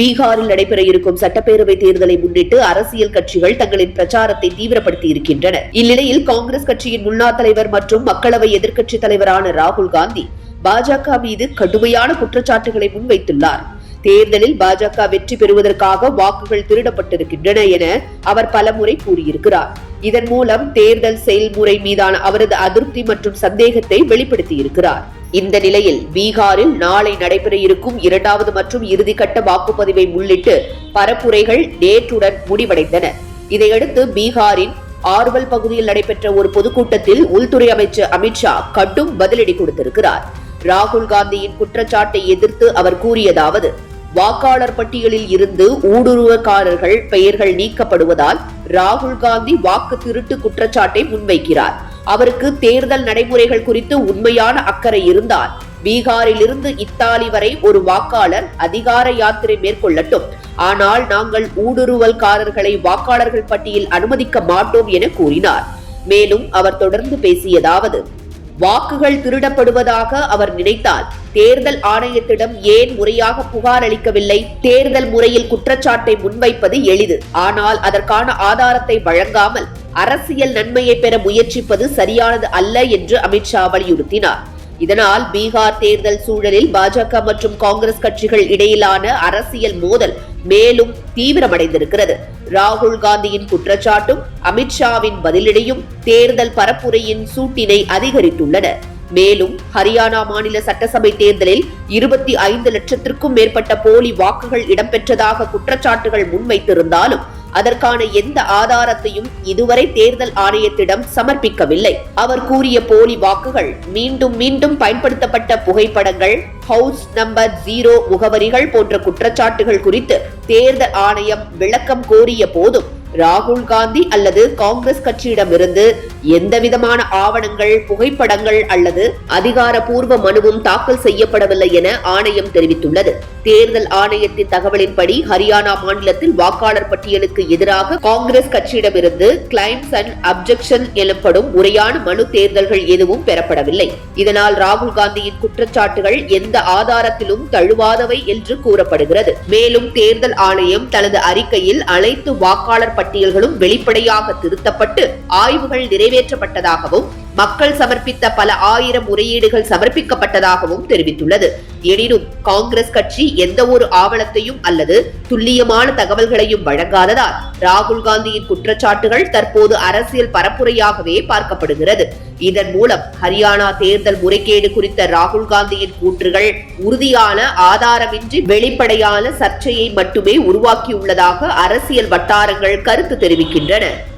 பீகாரில் நடைபெற இருக்கும் சட்டப்பேரவை தேர்தலை முன்னிட்டு அரசியல் கட்சிகள் தங்களின் பிரச்சாரத்தை தீவிரப்படுத்தி இருக்கின்றன. இந்நிலையில் காங்கிரஸ் கட்சியின் முன்னாள் தலைவர் மற்றும் மக்களவை எதிர்க்கட்சித் தலைவரான ராகுல் காந்தி பாஜக மீது கடுமையான குற்றச்சாட்டுகளை முன்வைத்துள்ளார். தேர்தலில் பாஜக வெற்றி பெறுவதற்காக வாக்குகள் திருடப்பட்டிருக்கின்றன என அவர் பலமுறை கூறியிருக்கிறார். இதன் மூலம் தேர்தல் செயல்முறை மீதான அவரது அதிருப்தி மற்றும் சந்தேகத்தை வெளிப்படுத்தியிருக்கிறார். இந்த நிலையில் பீகாரில் நாளை நடைபெற இருக்கும் இரண்டாவது மற்றும் இறுதிக்கட்ட வாக்குப்பதிவை முன்னிட்டு பரப்புரைகள் நேற்றுடன் முடிவடைந்தன. இதையடுத்து பீகாரின் ஆர்வல் பகுதியில் நடைபெற்ற ஒரு பொதுக்கூட்டத்தில் உள்துறை அமைச்சர் அமித்ஷா கடும் பதிலடி கொடுத்திருக்கிறார். ராகுல் காந்தியின் குற்றச்சாட்டை எதிர்த்து அவர் கூறியதாவது வாக்காளர் பட்டியலில் இருந்து ஊடுருவக்காரர்கள் பெயர்கள் நீக்கப்படுவதால் ராகுல் காந்தி வாக்கு திருட்டு குற்றச்சாட்டை முன்வைக்கிறார். அவருக்கு தேர்தல் நடைமுறைகள் குறித்து உண்மையான அக்கறை இருந்தால் பீகாரிலிருந்து இத்தாலி வரை ஒரு வாக்காளர் அதிகார யாத்திரை மேற்கொள்ளட்டும். ஆனால் நாங்கள் ஊடுருவல்காரர்களை வாக்காளர்கள் பட்டியல் அனுமதிக்க மாட்டோம் என கூறினார். மேலும் அவர் தொடர்ந்து பேசியதாவது வாக்குகள் திருடப்படுவதாக அவர் நினைத்தால் தேர்தல் ஆணையத்திடம் ஏன் முறையாக புகார் அளிக்கவில்லை? தேர்தல் முறையில் குற்றச்சாட்டை முன்வைப்பது எளிது. ஆனால் அதற்கான ஆதாரத்தை வழங்காமல் அரசியல் நன்மையை பெற முயற்சிப்பது சரியானது அல்ல என்று அமித்ஷா வலியுறுத்தினார். இதனால் பீகார் தேர்தல் சூழலில் பாஜக மற்றும் காங்கிரஸ் கட்சிகள் இடையிலான அரசியல் மோதல் மேலும் தீவிரமடைந்திருக்கிறது. ராகுல் காந்தியின் குற்றச்சாட்டும் அமித்ஷாவின் பதிலடியும் தேர்தல் பரப்புரையின் சூட்டினை அதிகரித்துள்ளன. மேலும் ஹரியானா மாநில சட்டசபை தேர்தலில் இருபத்தி ஐந்து லட்சத்திற்கும் மேற்பட்ட போலி வாக்குகள் இடம்பெற்றதாக குற்றச்சாட்டுகள் முன்வைத்திருந்தாலும் அதற்கான எந்த ஆதாரத்தையும் இதுவரை தேர்தல் ஆணையத்திடம் சமர்ப்பிக்கவில்லை. அவர் கூறிய போலி வாக்குகள் மீண்டும் மீண்டும் பயன்படுத்தப்பட்ட புகைப்படங்கள் ஹவுஸ் நம்பர் ஜீரோ முகவரிகள் போன்ற குற்றச்சாட்டுகள் குறித்து தேர்தல் ஆணையம் விளக்கம் கோரிய போதும் ராகுல் காந்தி அல்லது காங்கிரஸ் கட்சியிடமிருந்து எந்தவிதமான ஆவணங்கள் புகைப்படங்கள் அல்லது அதிகாரப்பூர்வ மனுவும் தாக்கல் செய்யப்படவில்லை என ஆணையம் தெரிவித்துள்ளது. தேர்தல் ஆணையத்தின் தகவலின்படி ஹரியானா மாநிலத்தில் வாக்காளர் பட்டியலுக்கு எதிராக காங்கிரஸ் கட்சியிடமிருந்து கிளைம்ஸ் அண்ட் அப்ஜெக்ஷன் எனப்படும் முறையான மனு தேர்தல்கள் எதுவும் பெறப்படவில்லை. இதனால் ராகுல் காந்தியின் குற்றச்சாட்டுகள் எந்த ஆதாரத்திலும் தழுவாதவை என்று கூறப்படுகிறது. மேலும் தேர்தல் ஆணையம் தனது அறிக்கையில் அனைத்து வாக்காளர் பட்டியல்களும் வெளிப்படையாக திருத்தப்பட்டு ஆய்வுகள் நிறைவேற்றப்பட்டதாகவும் மக்கள் சமர்ப்பித்த பல ஆயிரம் முறையீடுகள் சமர்ப்பிக்கப்பட்டதாகவும் தெரிவித்துள்ளது. எனினும் காங்கிரஸ் கட்சி எந்த ஒரு ஆவணத்தையும் அல்லது துல்லியமான தகவல்களையும் வழங்காததால் ராகுல் காந்தியின் குற்றச்சாட்டுகள் தற்போது அரசியல் பரப்புரையாகவே பார்க்கப்படுகிறது. இதன் மூலம் ஹரியானா தேர்தல் முறைகேடு குறித்த ராகுல் காந்தியின் கூற்றுகள் உறுதியான ஆதாரமின்றி வெளிப்படையான சர்ச்சையை மட்டுமே உருவாக்கியுள்ளதாக அரசியல் வட்டாரங்கள் கருத்து தெரிவிக்கின்றன.